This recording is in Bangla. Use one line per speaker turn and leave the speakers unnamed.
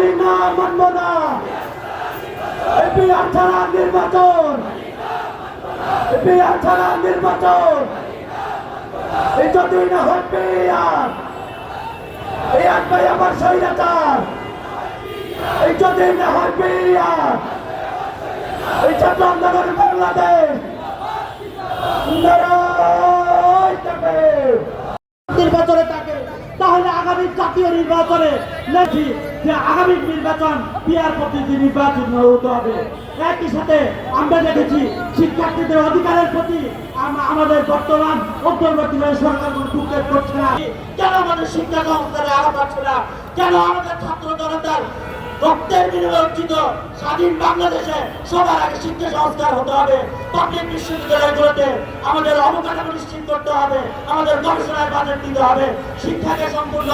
মানি না মানব না বিহার ছাড়া নির্বাচন। বিহার ছাড়া নির্বাচন। এই যদি না হয় বিহার এই ভাই আমার স্বৈরাচার। এই যদি না হয় বিহার এই ছাত্র আন্দোলন বাংলাদেশ। নির্বাচনে থাকে তাহলে আগামী জাতীয় নির্বাচনে নাকি যে আগামী নির্বাচন পিয়ার পদ্ধতি নির্বাচন হতে হবে। একই সাথে আমরা দেখেছি শিক্ষার্থীদের অধিকারের প্রতি আমাদের বর্তমান অন্তর্বর্তী সরকার কোনো ভ্রুক্ষেপ করছে না। কেন আমাদের শিক্ষা সংস্কারে আরও পাচ্ছে না? কেন আমাদের ছাত্র জনতার রক্তের বিনিময়ে অর্জিত স্বাধীন বাংলাদেশে সবার আগে শিক্ষা সংস্কার হতে হবে? পাবলিক বিশ্ববিদ্যালয়গুলোতে আমাদের অবকাঠামো নিশ্চিত করতে হবে। আমাদের গবেষণায় বাজেট দিতে হবে। শিক্ষাকে সম্পূর্ণ